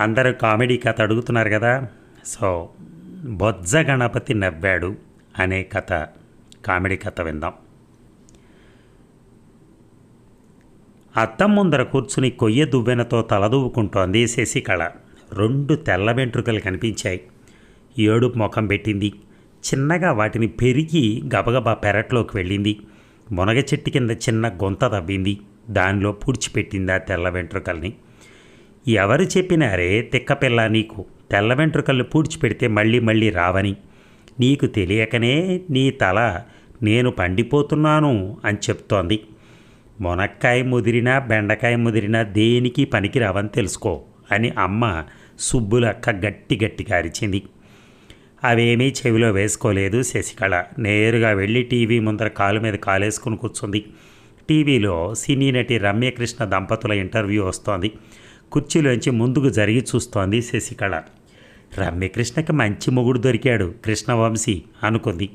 అందరూ కామెడీ కథ అడుగుతున్నారు కదా. సో బొజ్జ గణపతి నవ్వాడు అనే కథ కామెడీ కథ విందాం. అద్దం ముందర కూర్చుని కొయ్య దువ్వెనతో తలదూవుకుంటోంది శశికళ. రెండు తెల్ల వెంట్రుకలు కనిపించాయి. ఏడుపు ముఖం పెట్టింది. చిన్నగా వాటిని పెరిగి గబగబా పెరట్లోకి వెళ్ళింది. మునగ చెట్టు కింద చిన్న గొంత తవ్వింది. దానిలో పూడ్చిపెట్టింది ఆ తెల్ల వెంట్రుకల్ని. ఎవరు చెప్పినారే తిక్కపిల్ల నీకు? తెల్ల వెంట్రుకలు పూడ్చిపెడితే మళ్ళీ మళ్ళీ రావని. నీకు తెలియకనే నీ తల నేను పండిపోతున్నాను అని చెప్తోంది. మునక్కాయ ముదిరినా బెండకాయ ముదిరినా దేనికి పనికిరావని తెలుసుకో అని అమ్మ సుబ్బులక్క గట్టి గట్టిగా అరిచింది. అవేమీ చెవిలో వేసుకోలేదు శశికళ. నేరుగా వెళ్ళి టీవీ ముందర కాలు మీద కాలేసుకుని కూర్చుంది. టీవీలో సినీ నటి రమ్యకృష్ణ దంపతుల ఇంటర్వ్యూ వస్తోంది. కుర్చీలోంచి ముందుకు జరిగి చూస్తోంది శశికళ. రమ్యకృష్ణకి మంచి మొగుడు దొరికాడు కృష్ణవంశీ అనుకుంది.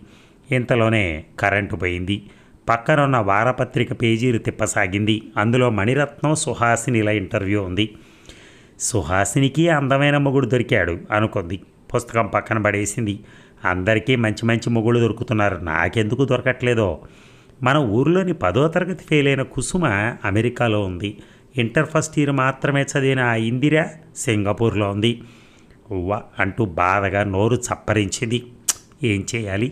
ఇంతలోనే కరెంటు పోయింది. పక్కనున్న వారపత్రిక పేజీలు తిప్పసాగింది. అందులో మణిరత్నం సుహాసినిల ఇంటర్వ్యూ ఉంది. సుహాసినికి అందమైన మొగుడు దొరికాడు అనుకుంది. పుస్తకం పక్కన పడేసింది. అందరికీ మంచి మంచి మొగుడు దొరుకుతున్నారు. నాకెందుకు దొరకట్లేదో? మన ఊర్లోని పదో తరగతి ఫెయిల్ అయిన కుసుమ అమెరికాలో ఉంది. ఇంటర్ ఫస్ట్ ఇయర్ మాత్రమే చదివిన ఆ ఇందిర సింగపూర్లో ఉంది. ఉవ్వ అంటూ బాధగా నోరు చప్పరించింది. ఏం చేయాలి?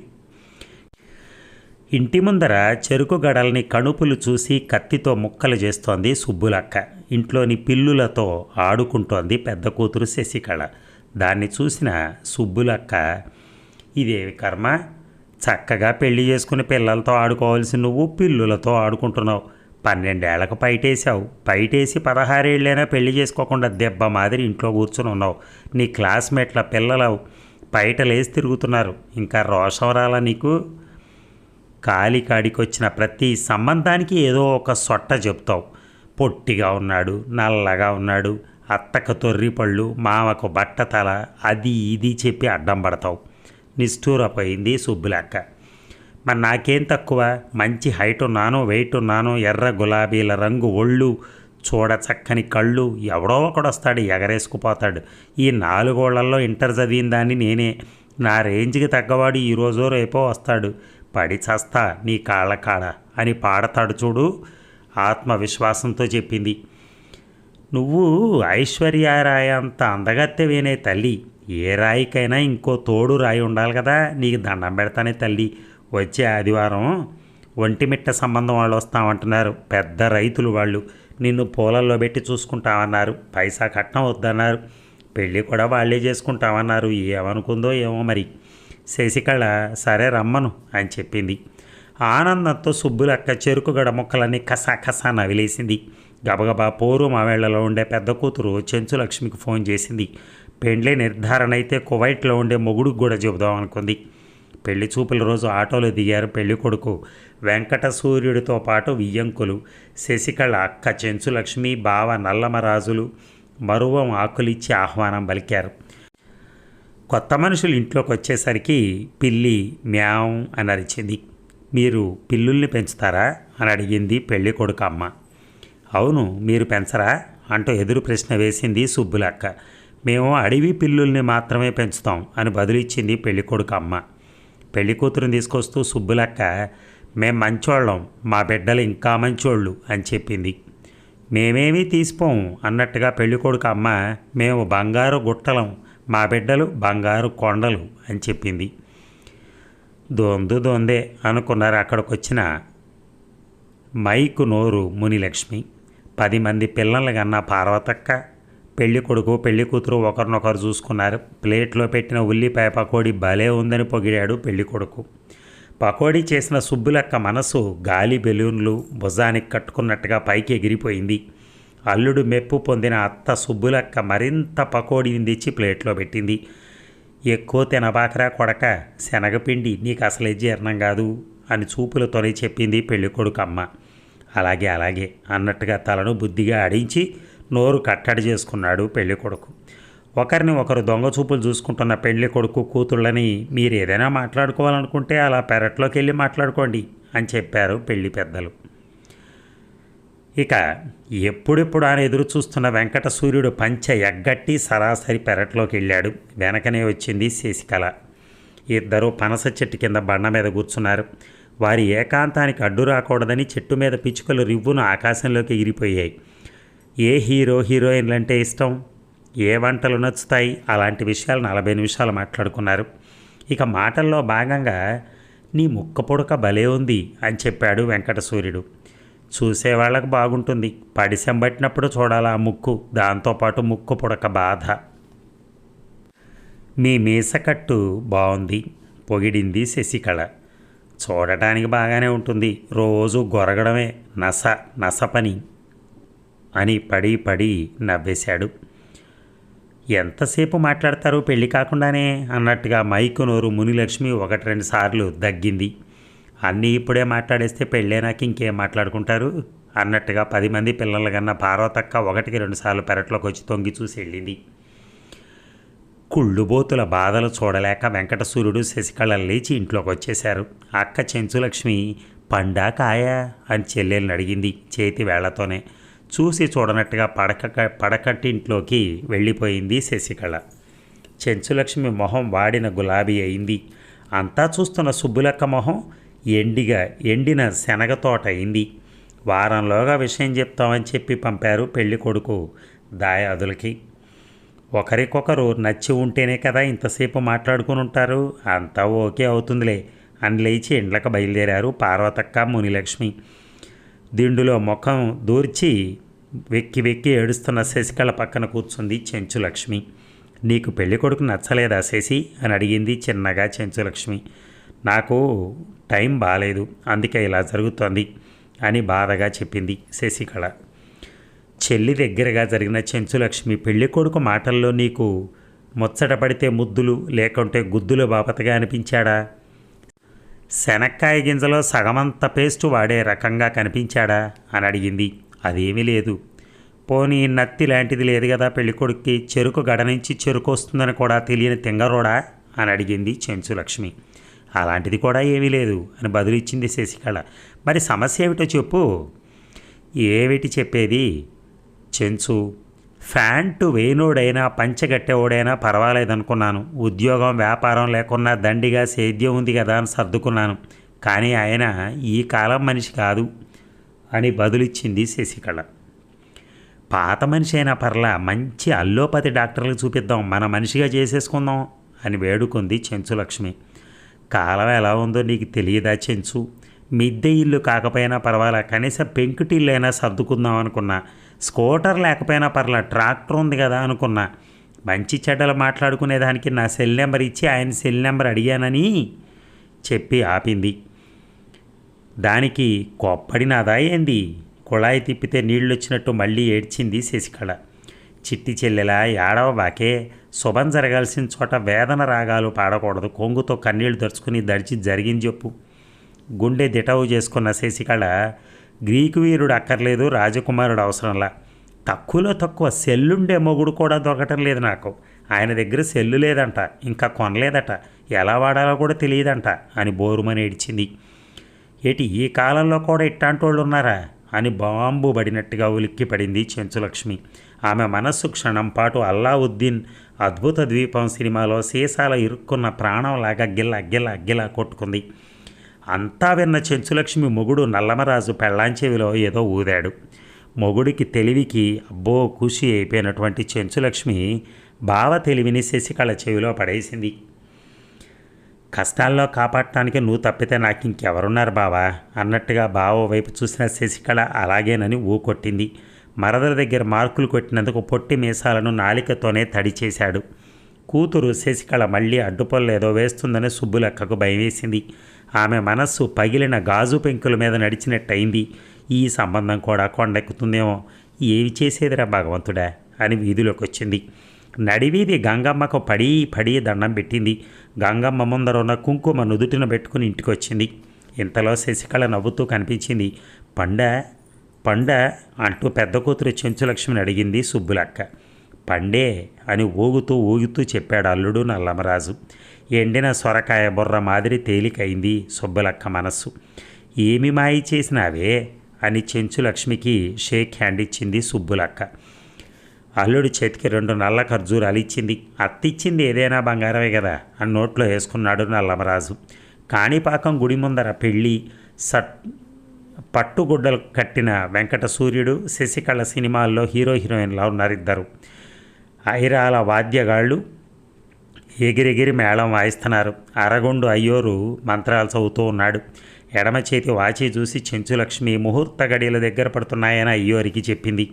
ఇంటి ముందర చెరుకు గడల్ని కణుపులు చూసి కత్తితో ముక్కలు చేస్తోంది సుబ్బులక్క. ఇంట్లోని పిల్లులతో ఆడుకుంటోంది పెద్ద కూతురు శశికళ. దాన్ని చూసిన సుబ్బులక్క ఇదేవి కర్మ? చక్కగా పెళ్ళి చేసుకుని పిల్లలతో ఆడుకోవాల్సి నువ్వు పిల్లులతో ఆడుకుంటున్నావు. పన్నెండేళ్ళకు పైటేసావు పైటేసి పదహారేళ్ళైనా పెళ్ళి చేసుకోకుండా దెబ్బ మాదిరి ఇంట్లో కూర్చుని ఉన్నావు. నీ క్లాస్మేట్ల పిల్లలు పైటలేసి తిరుగుతున్నారు. ఇంకా రోషం రాలా నీకు? కాలి కాడికొచ్చిన ప్రతి సంబంధానికి ఏదో ఒక సొట్ట చెప్తావు. పొట్టిగా ఉన్నాడు నల్లగా ఉన్నాడు అత్తకు తొర్రి పళ్ళు మామకు బట్టతల అది ఇది చెప్పి అడ్డం పడతావు. నిష్ఠూరపోయింది సుబ్బులక్క. మరి నాకేం తక్కువ? మంచి హైట్ ఉన్నాను వెయిట్ ఉన్నాను ఎర్ర గులాబీల రంగు ఒళ్ళు చూడ చక్కని కళ్ళు ఎవడో ఒకడు వస్తాడు ఎగరేసుకుపోతాడు. ఈ నాలుగోళ్ళలో ఇంటర్ చదివిన దాన్ని నేనే. నా రేంజ్కి తగ్గవాడు ఈరోజో రేపో వస్తాడు. పడి చస్తా నీ కాళ్ళ కాడ అని పాడతాడు చూడు ఆత్మవిశ్వాసంతో చెప్పింది. నువ్వు ఐశ్వర్యరాయ అంత అందగత్తెవేనే తల్లి. ఏ రాయికైనా ఇంకో తోడు రాయి ఉండాలి కదా నీకు దండం పెడతానే తల్లి. వచ్చే ఆదివారం ఒంటిమిట్ట సంబంధం వాళ్ళు వస్తామంటున్నారు. పెద్ద రైతులు వాళ్ళు. నిన్ను పూలల్లో పెట్టి చూసుకుంటామన్నారు. పైసా కట్నం వద్దన్నారు. పెళ్ళి కూడా వాళ్ళే చేసుకుంటామన్నారు. ఏమనుకుందో ఏమో మరి. శశికళ సరే రమ్మను అని చెప్పింది. ఆనందంతో సుబ్బులక్క చెరుకుగడ ముక్కలన్నీ కసా కసా నవిలేసింది. గబగబా పోరు మావేళ్ళలో ఉండే పెద్ద కూతురు చెంచు లక్ష్మికి ఫోన్ చేసింది. పెండ్లి నిర్ధారణ అయితే కువైట్లో ఉండే మొగుడికి కూడా చెబుదాం అనుకుంది. పెళ్ళి చూపుల రోజు ఆటోలో దిగారు పెళ్ళి కొడుకు. వెంకట సూర్యుడితో పాటు వియ్యంకులు శశికళ అక్క చెంచులక్ష్మి బావ నల్లమరాజులు మరువం ఆకులిచ్చి ఆహ్వానం పలికారు. కొత్త మనుషులు ఇంట్లోకి వచ్చేసరికి పిల్లి మ్యావ్ అని అరిచింది. మీరు పిల్లుల్ని పెంచుతారా? అని అడిగింది పెళ్ళి కొడుకు అమ్మ. అవును మీరు పెంచరా? అంటూ ఎదురు ప్రశ్న వేసింది సుబ్బులక్క. మేము అడవి పిల్లుల్ని మాత్రమే పెంచుతాం అని బదులిచ్చింది పెళ్ళి కొడుకు అమ్మ. పెళ్ళి కూతురుని తీసుకొస్తూ సుబ్బులక్క మేం మంచోళ్ళం మా బిడ్డలు ఇంకా మంచోళ్ళు అని చెప్పింది. మేమేమీ తీసిపోము అన్నట్టుగా పెళ్ళికొడుకు అమ్మ మేము బంగారు గుట్టలం మా బిడ్డలు బంగారు కొండలు అని చెప్పింది. దొందు దొందే అనుకున్నారు అక్కడికి వచ్చిన మైకు నోరు మునిలక్ష్మి. పది మంది పిల్లలు కన్నా పార్వతక్క పెళ్ళి కొడుకు పెళ్ళి కూతురు ఒకరినొకరు చూసుకున్నారు. ప్లేట్లో పెట్టిన ఉల్లిపాయ పకోడీ భలే ఉందని పొగిడాడు పెళ్ళి కొడుకు. పకోడీ చేసిన సుబ్బులక్క మనసు గాలి బెలూన్లు భుజానికి కట్టుకున్నట్టుగా పైకి ఎగిరిపోయింది. అల్లుడు మెప్పు పొందిన అత్త సుబ్బులక్క మరింత పకోడీని తెచ్చి ప్లేట్లో పెట్టింది. ఎక్కువ తినబాకరా కొడక శనగపిండి నీకు అసలే జీర్ణం కాదు అని చూపులతోనే చెప్పింది పెళ్ళికొడుకు అమ్మ అలాగే అలాగే అన్నట్టుగా తలను బుద్ధిగా ఆడించి నోరు కట్టడి చేసుకున్నాడు పెళ్ళి కొడుకు ఒకరిని ఒకరు దొంగ చూపులు చూసుకుంటున్న పెళ్ళి కొడుకు కూతుళ్ళని మీరు ఏదైనా మాట్లాడుకోవాలనుకుంటే అలా పెరట్లోకి వెళ్ళి మాట్లాడుకోండి అని చెప్పారు పెళ్ళి పెద్దలు. ఇక ఎప్పుడెప్పుడు ఆయన ఎదురు చూస్తున్న వెంకట సూర్యుడు పంచ ఎగ్గట్టి సరాసరి పెరట్లోకి వెళ్ళాడు వెనకనే వచ్చింది శశికళ. ఇద్దరు పనస చెట్టు కింద బండ మీద కూర్చున్నారు. వారి ఏకాంతానికి అడ్డు రాకూడదని చెట్టు మీద పిచ్చుకలు రివ్వును ఆకాశంలోకి ఎగిరిపోయాయి. ఏ హీరో హీరోయిన్లు అంటే ఇష్టం? ఏ వంటలు నచ్చుతాయి? అలాంటి విషయాలు నలభై నిమిషాలు మాట్లాడుకున్నారు. ఇక మాటల్లో భాగంగా నీ ముక్క పొడక భలే ఉంది అని చెప్పాడు వెంకటసూర్యుడు చూసేవాళ్ళకి బాగుంటుంది. పడిసెం పట్టినప్పుడు చూడాలి ఆ ముక్కు? దాంతోపాటు ముక్కు పొడక బాధ. మీ మీసకట్టు బాగుంది పొగిడింది శశికళ. చూడటానికి బాగానే ఉంటుంది. రోజు గొరగడమే. నస నస పని. అని పడి పడి నవ్వేశాడు. ఎంతసేపు మాట్లాడతారు పెళ్ళి కాకుండానే? అన్నట్టుగా మైకు నోరు మునిలక్ష్మి ఒకటి రెండు సార్లు దగ్గింది. అన్నీ ఇప్పుడే మాట్లాడేస్తే పెళ్ళేనాక ఇంకేం మాట్లాడుకుంటారు? అన్నట్టుగా పది మంది పిల్లల కన్నా పార్వతక్క ఒకటికి రెండుసార్లు పెరట్లోకి వచ్చి తొంగి చూసి వెళ్ళింది. కుళ్ళుబోతుల బాధలు చూడలేక వెంకటసూర్యుడు శశికళ లేచి ఇంట్లోకి వచ్చేశారు అక్క చెంచులక్ష్మి పండా కాయా అని చెల్లెల్ని అడిగింది చేతి వేళ్ళతోనే. చూసి చూడనట్టుగా పడక పడకట్టింట్లోకి వెళ్ళిపోయింది శశికళ. చెంచులక్ష్మి మొహం వాడిన గులాబీ అయింది. అంతా చూస్తున్న సుబ్బులక్క మొహం ఎండిగా ఎండిన శనగ తోట అయింది. వారంలోగా విషయం చెప్తామని చెప్పి పంపారు పెళ్ళి కొడుకు దాయాదులకి. ఒకరికొకరు నచ్చి ఉంటేనే కదా ఇంతసేపు మాట్లాడుకుని ఉంటారు. అంతా ఓకే అవుతుందిలే అని లేచి ఇండ్లకు బయలుదేరారు పార్వతక్క మునిలక్ష్మి. దిండులో ముఖం దూర్చి వెక్కి వెక్కి ఏడుస్తున్న శశికళ పక్కన కూర్చుంది చెంచులక్ష్మి. నీకు పెళ్ళి కొడుకు నచ్చలేదా శశి? అని అడిగింది చిన్నగా చెంచులక్ష్మి. నాకు టైం బాగాలేదు అందుకే ఇలా జరుగుతోంది అని బాధగా చెప్పింది శశికళ. చెల్లి దగ్గరగా జరిగిన చెంచులక్ష్మి పెళ్ళి కొడుకు మాటల్లో నీకు ముచ్చట పడితే ముద్దులు లేకుంటే గుద్దులు బాపతగా అనిపించాడా? శనక్కాయ గింజలో సగమంత పేస్ట్ వాడే రకంగా కనిపించాడా అని అడిగింది. అదేమీ లేదు. పోనీ నత్తి లాంటిది లేదు కదా పెళ్ళికొడుక్కి చెరుకు గడ నుంచి చెరుకు వస్తుందని కూడా తెలియని తింగరోడా అని అడిగింది చెంచు లక్ష్మి అలాంటిది కూడా ఏమీ లేదు అని బదులిచ్చింది శశికళ. మరి సమస్య ఏమిటో చెప్పు. ఏమిటి చెప్పేది? చెంచు ఫ్యాంటు వేయనోడైనా పంచగట్టేవాడైనా పర్వాలేదనుకున్నాను. ఉద్యోగం వ్యాపారం లేకున్నా దండిగా సేద్యం ఉంది కదా అని సర్దుకున్నాను. కానీ ఆయన ఈ కాలం మనిషి కాదు అని బదులిచ్చింది శశికళ. పాత మనిషి అయినా పర్లా మంచి అల్లోపతి డాక్టర్లకు చూపిద్దాం. మన మనిషిగా చేసేసుకుందాం అని వేడుకుంది చెంచులక్ష్మి. కాలం ఎలా ఉందో నీకు తెలియదా చెంచు? మిద్దె ఇల్లు కాకపోయినా పర్వాలా? కనీసం పెంకుటిల్లు అయినా సర్దుకుందాం అనుకున్నా. స్కూటర్ లేకపోయినా పర్లా ట్రాక్టర్ ఉంది కదా అనుకున్నా. మంచి చెడ్డలు మాట్లాడుకునేదానికి నా సెల్ నెంబర్ ఇచ్చి ఆయన సెల్ నెంబర్ అడిగానని చెప్పి ఆపింది. దానికి కొప్పడినాదా ఏంది? కుళాయి తిప్పితే నీళ్ళు వచ్చినట్టు మళ్ళీ ఏడ్చింది శశికళ. చిట్టి చెల్లెలా ఏడవ బాకే శుభం జరగాల్సిన చోట వేదన రాగాలు పాడకూడదు. కొంగుతో కన్నీళ్ళు దరుచుకుని దడిచి జరిగింది చెప్పు. గుండె దిటవు చేసుకున్న శశికళ గ్రీకు వీరుడు అక్కర్లేదు రాజకుమారుడు అవసరంలా. తక్కువలో తక్కువ సెల్లుండే మొగుడు కూడా దొరకటం లేదు నాకు. ఆయన దగ్గర సెల్లు లేదంట ఇంకా కొనలేదట. ఎలా వాడాలో కూడా తెలియదంట అని బోరుమని ఏడిచింది. ఏటి ఈ కాలంలో కూడా ఇట్టాంటోళ్ళు వాళ్ళు ఉన్నారా అని బాంబు పడినట్టుగా ఉలిక్కి పడింది చెంచులక్ష్మి. ఆమె మనస్సు క్షణం పాటు అల్లావుద్దీన్ అద్భుత ద్వీపం సినిమాలో సీసాల ఇరుక్కున్న ప్రాణంలాగా గిల్ల గిల్ల గిల్ల కొట్టుకుంది. అంతా విన్న చెంచులక్ష్మి మొగుడు నల్లమరాజు పెళ్ళాంచెవిలో ఏదో ఊదాడు. మొగుడికి తెలివికి అబ్బో ఖుషి అయిపోయినటువంటి చెంచులక్ష్మి బావ తెలివిని శశికళ చెవిలో పడేసింది. కష్టాల్లో కాపాడటానికి నువ్వు తప్పితే నాకు ఇంకెవరున్నారు బావా? అన్నట్టుగా బావ వైపు చూసిన శశికళ అలాగేనని ఊకొట్టింది మరదల దగ్గర మార్కులు కొట్టినందుకు పొట్టి మీసాలను నాలికతోనే తడి చేశాడు. కూతురు శశికళ మళ్ళీ అడ్డుపొల్లేదో వేస్తుందని సుబ్బులక్కకు భయమేసింది. ఆమె మనస్సు పగిలిన గాజు పెంకుల మీద నడిచినట్టయింది. ఈ సంబంధం కూడా కొండెక్కుతుందేమో. ఏవి చేసేదిరా భగవంతుడా? అని వీధిలోకి వచ్చింది నడివీధి గంగమ్మకు పడి పడి దండం పెట్టింది. గంగమ్మ ముందర ఉన్న కుంకుమ నుదుటిన పెట్టుకుని ఇంటికి వచ్చింది ఇంతలో శశికళ నవ్వుతూ కనిపించింది. పండ పండ అంటూ పెద్ద కూతురు చెంచులక్ష్మిని అడిగింది సుబ్బులక్క. పండే అని ఊగుతూ ఊగుతూ చెప్పాడు అల్లుడు నల్లమరాజు. ఎండిన సొరకాయ బుర్ర మాదిరి తేలికైంది సుబ్బలక్క మనస్సు. ఏమి మాయి చేసినావే? అని చెంచు లక్ష్మికి షేక్ హ్యాండ్ ఇచ్చింది సుబ్బులక్క. అల్లుడి చేతికి రెండు నల్ల ఖర్జూరాలు ఇచ్చింది. అత్తిచ్చింది ఏదైనా బంగారమే కదా? అని నోట్లో వేసుకున్నాడు నల్లమరాజు. కాణిపాకం గుడి ముందర పెళ్ళి సట్ పట్టుగుడ్డలు కట్టిన వెంకట సూర్యుడు శశికళ సినిమాల్లో హీరో హీరోయిన్లా ఉన్నారు ఇద్దరు. ఐరాల వాద్యగాళ్ళు ఎగిరెగిరి మేళం వాయిస్తున్నారు. అరగుండు అయ్యోరు మంత్రాలు చదువుతూ ఉన్నాడు. ఎడమ చేతి వాచి చూసి చెంచులక్ష్మి ముహూర్త గడియల దగ్గర పడుతున్నాయని అయ్యోరికి చెప్పింది.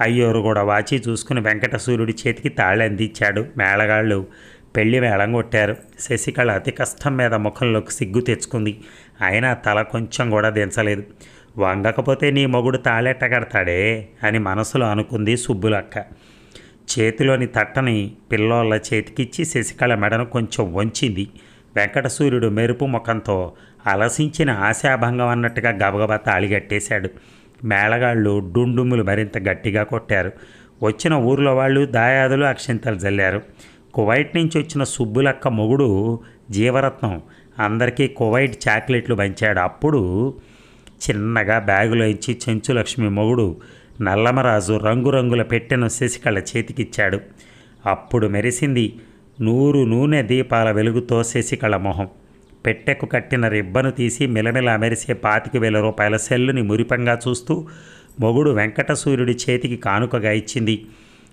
అయ్యోరు కూడా వాచి చూసుకుని వెంకట సూర్యుడి చేతికి తాళి అందించాడు. మేళగాళ్ళు పెళ్ళి మేళం కొట్టారు. శశికళ అతి కష్టం మీద ముఖంలోకి సిగ్గు తెచ్చుకుంది. అయినా తల కొంచెం కూడా దించలేదు. వంగకపోతే నీ మొగుడు తాళెట్టగడతాడే అని మనసులో అనుకుంది సుబ్బులక్క. చేతిలోని తట్టని పిల్లోళ్ళ చేతికిచ్చి శశికళ మెడను కొంచెం వంచింది. వెంకటసూర్యుడు మెరుపు ముఖంతో అలసించిన ఆశాభంగం అన్నట్టుగా గబగబా తాళిగట్టేశాడు మేళగాళ్ళు డుండుములు మరింత గట్టిగా కొట్టారు. వచ్చిన ఊర్లో వాళ్ళు దాయాదులు అక్షింతలు జల్లారు. కువైట్ నుంచి వచ్చిన సుబ్బులక్క మొగుడు జీవరత్నం. అందరికీ కువైట్ చాక్లెట్లు పంచాడు. అప్పుడు చిన్నగా బ్యాగులో ఇచ్చి చెంచులక్ష్మి మొగుడు నల్లమరాజు రంగురంగుల పెట్టెను శశికళ చేతికిచ్చాడు. అప్పుడు మెరిసింది నూరు నూనె దీపాల వెలుగుతో శశికళ మొహం. పెట్టెకు కట్టిన రిబ్బను తీసి మిలమిల మెరిసే పాతిక వేల రూపాయల సెల్లుని మురిపంగా చూస్తూ మొగుడు వెంకటసూర్యుడి చేతికి కానుకగా ఇచ్చింది.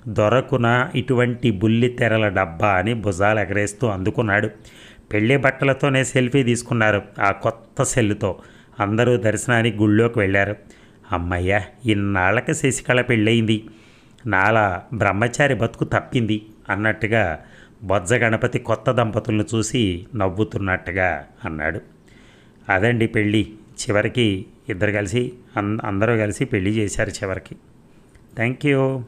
దొరకున ఇటువంటి బుల్లి తెరల డబ్బా అని భుజాలు ఎగరేస్తూ అందుకున్నాడు. పెళ్ళి బట్టలతోనే సెల్ఫీ తీసుకున్నారు ఆ కొత్త సెల్లుతో. అందరూ దర్శనానికి గుళ్ళోకి వెళ్ళారు. అమ్మయ్య ఇన్నాళ్ళకి శశికళ పెళ్ళయింది. నాలా బ్రహ్మచారి బతుకు తప్పింది అన్నట్టుగా బొజ్జ గణపతి కొత్త దంపతులను చూసి నవ్వుతున్నట్టుగా అన్నాడు. అదండి పెళ్ళి. చివరికి ఇద్దరు కలిసి అందరూ కలిసి పెళ్ళి చేశారు చివరికి. Thank you.